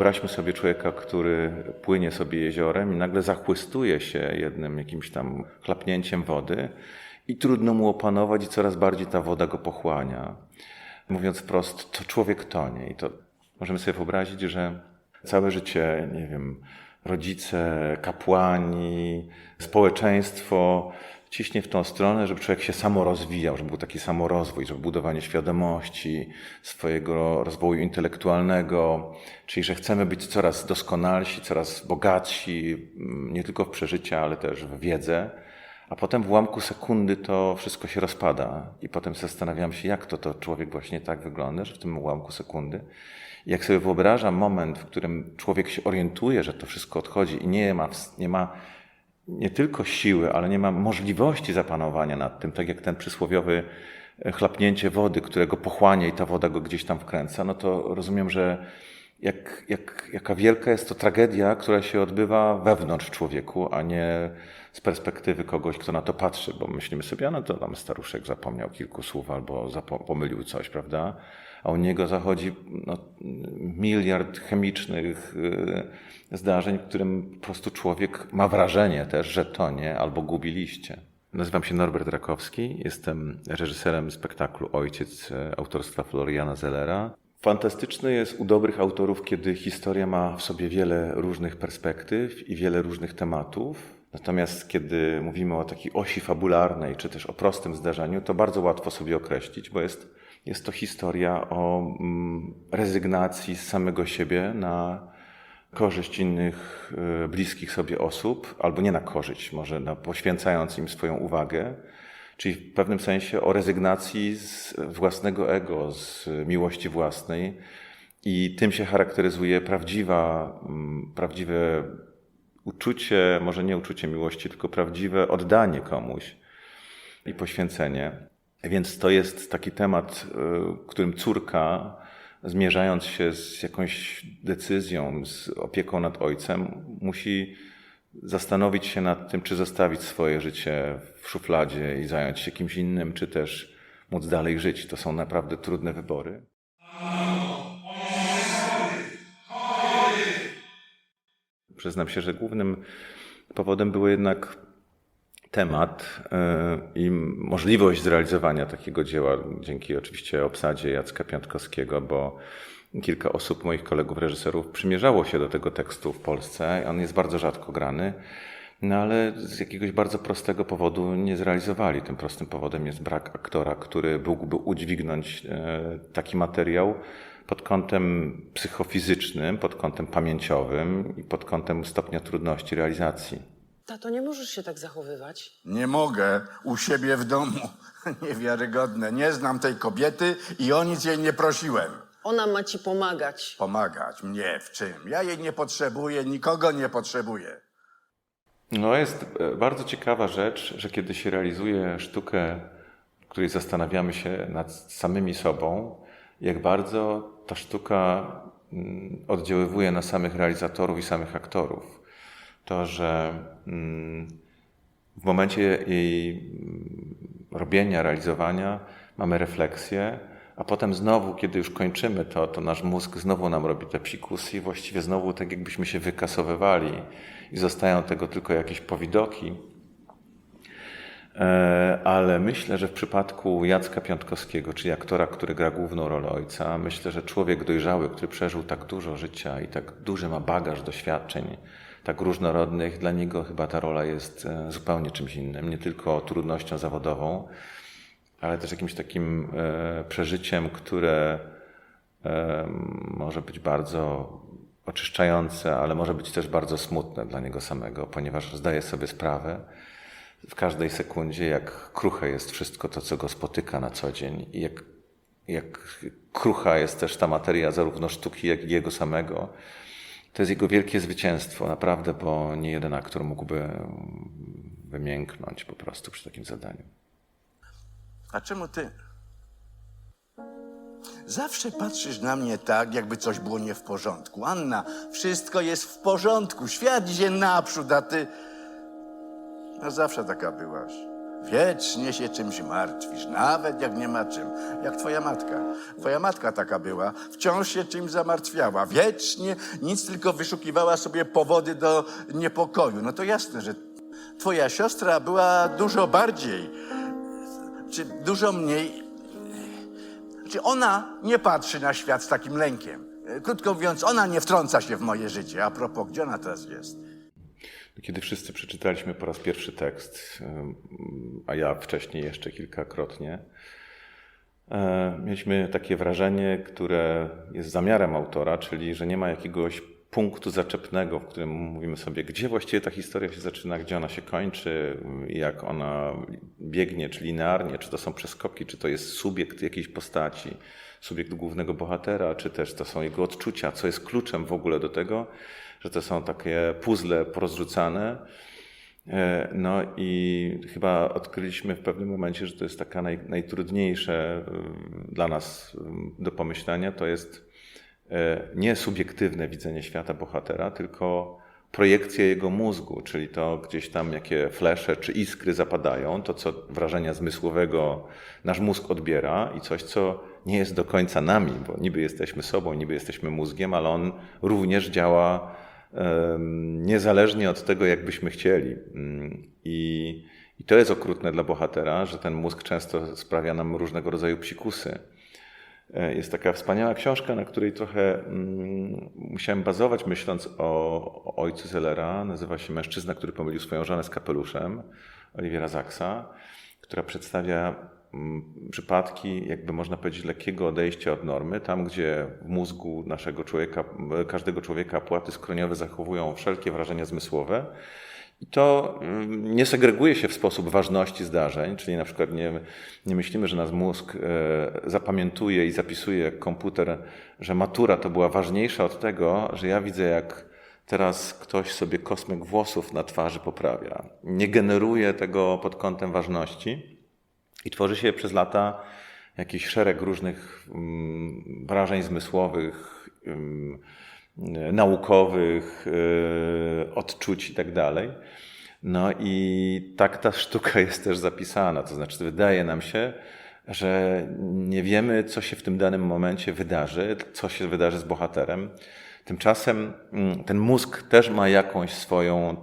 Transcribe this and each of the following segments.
wyobraźmy sobie człowieka, który płynie sobie jeziorem i nagle zachłystuje się jednym jakimś tam chlapnięciem wody i trudno mu opanować i coraz bardziej ta woda go pochłania. Mówiąc wprost, to człowiek tonie i to możemy sobie wyobrazić, że całe życie, nie wiem, rodzice, kapłani, społeczeństwo ciśnie w tą stronę, żeby człowiek się samorozwijał, żeby był taki samorozwój, żeby budowanie świadomości, swojego rozwoju intelektualnego, czyli że chcemy być coraz doskonalsi, coraz bogatsi, mm, nie tylko w przeżycia, ale też w wiedzę. A potem w ułamku sekundy to wszystko się rozpada i potem zastanawiam się, jak to, to człowiek właśnie tak wygląda, że w tym ułamku sekundy. I jak sobie wyobrażam moment, w którym człowiek się orientuje, że to wszystko odchodzi i nie ma, nie ma nie tylko siły, ale nie ma możliwości zapanowania nad tym, tak jak ten przysłowiowy e, chlapnięcie wody, którego pochłania i ta woda go gdzieś tam wkręca, no to rozumiem, że jak, jak, jaka wielka jest to tragedia, która się odbywa wewnątrz człowieku, a nie z perspektywy kogoś, kto na to patrzy, bo myślimy sobie, no to tam staruszek zapomniał kilku słów albo pomylił coś, prawda? A u niego zachodzi no, miliard chemicznych y, zdarzeń, w którym po prostu człowiek ma wrażenie też, że tonie albo gubi liście. Nazywam się Norbert Rakowski, jestem reżyserem spektaklu Ojciec e, autorstwa Floriana Zellera. Fantastyczne jest u dobrych autorów, kiedy historia ma w sobie wiele różnych perspektyw i wiele różnych tematów. Natomiast kiedy mówimy o takiej osi fabularnej, czy też o prostym zdarzeniu, to bardzo łatwo sobie określić, bo jest, jest to historia o mm, rezygnacji z samego siebie na korzyść innych y, bliskich sobie osób, albo nie na korzyść, może na poświęcając im swoją uwagę, czyli w pewnym sensie o rezygnacji z własnego ego, z miłości własnej. I tym się charakteryzuje prawdziwa, mm, prawdziwe uczucie, może nie uczucie miłości, tylko prawdziwe oddanie komuś i poświęcenie. Więc to jest taki temat, y, którym córka, zmierzając się z jakąś decyzją, z opieką nad ojcem, musi zastanowić się nad tym, czy zostawić swoje życie w szufladzie i zająć się kimś innym, czy też móc dalej żyć. To są naprawdę trudne wybory. Przyznam się, że głównym powodem był jednak temat e, i możliwość zrealizowania takiego dzieła, dzięki oczywiście obsadzie Jacka Piątkowskiego, bo kilka osób, moich kolegów reżyserów, przymierzało się do tego tekstu w Polsce. On jest bardzo rzadko grany, no ale z jakiegoś bardzo prostego powodu nie zrealizowali. Tym prostym powodem jest brak aktora, który mógłby udźwignąć e, taki materiał pod kątem psychofizycznym, pod kątem pamięciowym i pod kątem stopnia trudności realizacji. Tato, nie możesz się tak zachowywać. Nie mogę u siebie w domu. Niewiarygodne. Nie znam tej kobiety i o nic jej nie prosiłem. Ona ma ci pomagać. Pomagać mnie w czym? Ja jej nie potrzebuję, nikogo nie potrzebuję. No jest e, bardzo ciekawa rzecz, że kiedy się realizuje sztukę, w której zastanawiamy się nad samymi sobą, jak bardzo ta sztuka mm, oddziaływuje na samych realizatorów i samych aktorów. To, że mm, w momencie jej mm, robienia, realizowania mamy refleksję, a potem znowu, kiedy już kończymy to, to nasz mózg znowu nam robi te psikusy i właściwie znowu tak jakbyśmy się wykasowywali i zostają tego tylko jakieś powidoki. E, Ale myślę, że w przypadku Jacka Piątkowskiego, czyli aktora, który gra główną rolę ojca, myślę, że człowiek dojrzały, który przeżył tak dużo życia i tak duży ma bagaż doświadczeń, tak różnorodnych, dla niego chyba ta rola jest e, zupełnie czymś innym, nie tylko trudnością zawodową, ale też jakimś takim e, przeżyciem, które e, może być bardzo oczyszczające, ale może być też bardzo smutne dla niego samego, ponieważ zdaje sobie sprawę w każdej sekundzie, jak kruche jest wszystko to, co go spotyka na co dzień i jak, jak krucha jest też ta materia zarówno sztuki, jak i jego samego. To jest jego wielkie zwycięstwo, naprawdę, bo nie jeden aktor mógłby wymięknąć po prostu przy takim zadaniu. A czemu ty? Zawsze patrzysz na mnie tak, jakby coś było nie w porządku. Anna, wszystko jest w porządku, świat idzie naprzód, a ty. A zawsze taka byłaś. Wiecznie się czymś martwisz, nawet jak nie ma czym. Jak twoja matka. Twoja matka taka była. Wciąż się czymś zamartwiała. Wiecznie nic tylko wyszukiwała sobie powody do niepokoju. No to jasne, że twoja siostra była dużo bardziej, czy dużo mniej. Czy ona nie patrzy na świat z takim lękiem? Krótko mówiąc, ona nie wtrąca się w moje życie. A propos, gdzie ona teraz jest? Kiedy wszyscy przeczytaliśmy po raz pierwszy tekst, a ja wcześniej jeszcze kilkakrotnie, e, mieliśmy takie wrażenie, które jest zamiarem autora, czyli że nie ma jakiegoś punktu zaczepnego, w którym mówimy sobie, gdzie właściwie ta historia się zaczyna, gdzie ona się kończy, jak ona biegnie, czy linearnie, czy to są przeskoki, czy to jest subiekt jakiejś postaci, subiekt głównego bohatera, czy też to są jego odczucia, co jest kluczem w ogóle do tego, że to są takie puzzle porozrzucane. E, No i chyba odkryliśmy w pewnym momencie, że to jest taka naj, najtrudniejsze y, dla nas y, do pomyślenia, to jest nie subiektywne widzenie świata bohatera, tylko projekcja jego mózgu, czyli to gdzieś tam jakie flesze czy iskry zapadają, to co wrażenia zmysłowego nasz mózg odbiera i coś, co nie jest do końca nami, bo niby jesteśmy sobą, niby jesteśmy mózgiem, ale on również działa niezależnie od tego, jak byśmy chcieli. Mm, I, I to jest okrutne dla bohatera, że ten mózg często sprawia nam różnego rodzaju psikusy. E, Jest taka wspaniała książka, na której trochę mm, musiałem bazować, myśląc o, ojcu Zellera. Nazywa się Mężczyzna, który pomylił swoją żonę z kapeluszem, Oliwiera Zaksa, która przedstawia mm, przypadki, jakby można powiedzieć, lekkiego odejścia od normy, tam gdzie w mózgu naszego człowieka, każdego człowieka płaty skroniowe zachowują wszelkie wrażenia zmysłowe. I to mm, nie segreguje się w sposób ważności zdarzeń, czyli na przykład nie, nie myślimy, że nasz mózg e, zapamiętuje i zapisuje jak komputer, że matura to była ważniejsza od tego, że ja widzę, jak teraz ktoś sobie kosmyk włosów na twarzy poprawia. Nie generuje tego pod kątem ważności i tworzy się przez lata jakiś szereg różnych mm, wrażeń zmysłowych, ym, naukowych, yy, odczuć i tak dalej. No i tak ta sztuka jest też zapisana. To znaczy, wydaje nam się, że nie wiemy, co się w tym danym momencie wydarzy, co się wydarzy z bohaterem. Tymczasem mm, ten mózg też ma jakąś swoją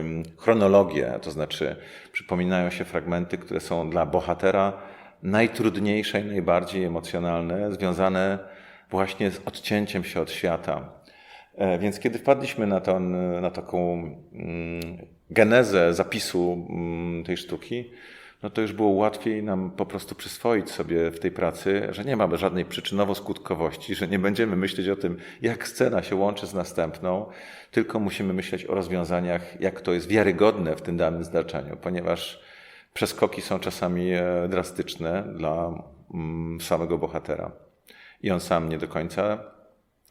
ym, chronologię, to znaczy przypominają się fragmenty, które są dla bohatera najtrudniejsze i najbardziej emocjonalne, związane właśnie z odcięciem się od świata. E, Więc kiedy wpadliśmy na, tą, na taką mm, genezę zapisu mm, tej sztuki, no to już było łatwiej nam po prostu przyswoić sobie w tej pracy, że nie mamy żadnej przyczynowo-skutkowości, że nie będziemy myśleć o tym, jak scena się łączy z następną, tylko musimy myśleć o rozwiązaniach, jak to jest wiarygodne w tym danym zdarzeniu, ponieważ przeskoki są czasami e, drastyczne dla mm, samego bohatera. I on sam nie do końca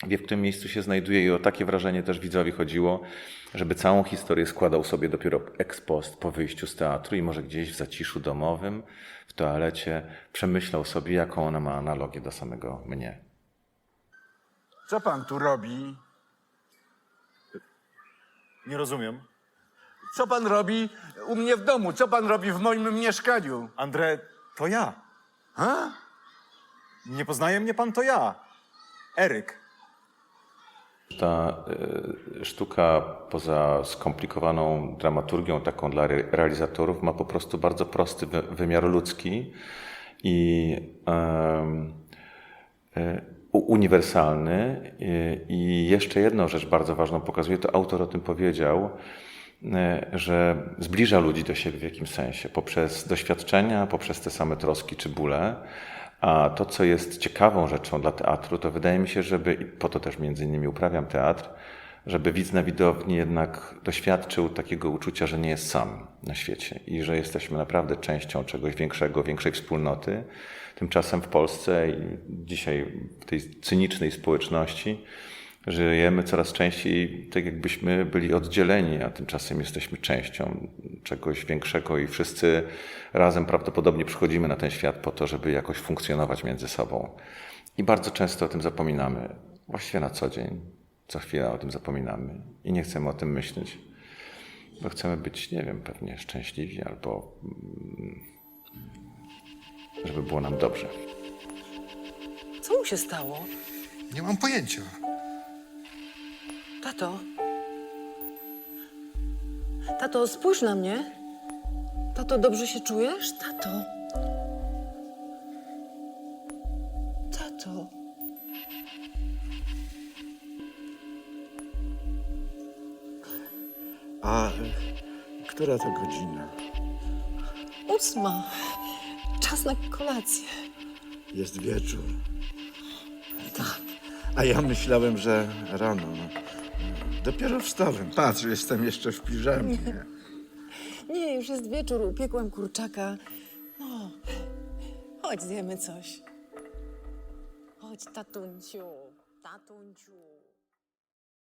wie, w którym miejscu się znajduje i o takie wrażenie też widzowi chodziło, żeby całą historię składał sobie dopiero ex post po wyjściu z teatru i może gdzieś w zaciszu domowym, w toalecie przemyślał sobie, jaką ona ma analogię do samego mnie. Co pan tu robi? Nie rozumiem. Co pan robi u mnie w domu? Co pan robi w moim mieszkaniu? André, to ja. Ha? Nie poznaje mnie pan, to ja. Eryk. Ta y, sztuka, poza skomplikowaną dramaturgią, taką dla re- realizatorów, ma po prostu bardzo prosty wy- wymiar ludzki i y, uniwersalny. I, I jeszcze jedną rzecz bardzo ważną pokazuje, to autor o tym powiedział, y, że zbliża ludzi do siebie w jakimś sensie poprzez doświadczenia, poprzez te same troski czy bóle. A to, co jest ciekawą rzeczą dla teatru, to wydaje mi się, żeby, i po to też między innymi uprawiam teatr, żeby widz na widowni jednak doświadczył takiego uczucia, że nie jest sam na świecie i że jesteśmy naprawdę częścią czegoś większego, większej wspólnoty. Tymczasem w Polsce i dzisiaj w tej cynicznej społeczności żyjemy coraz częściej tak, jakbyśmy byli oddzieleni, a tymczasem jesteśmy częścią czegoś większego i wszyscy razem prawdopodobnie przychodzimy na ten świat po to, żeby jakoś funkcjonować między sobą. I bardzo często o tym zapominamy. Właściwie na co dzień. Co chwila o tym zapominamy i nie chcemy o tym myśleć. Bo chcemy być, nie wiem, pewnie szczęśliwi albo mm, żeby było nam dobrze. Co mu się stało? Nie mam pojęcia. Tato? Tato, spójrz na mnie. Tato, dobrze się czujesz? Tato. Tato. A która to godzina? Ósma. Czas na kolację. Jest wieczór. Tak. A ja myślałem, że rano. Dopiero wstałem. Patrz, jestem jeszcze w piżamie. Nie, już jest wieczór. Upiekłam kurczaka. No, chodź zjemy coś. Chodź, tatunciu. Tatunciu.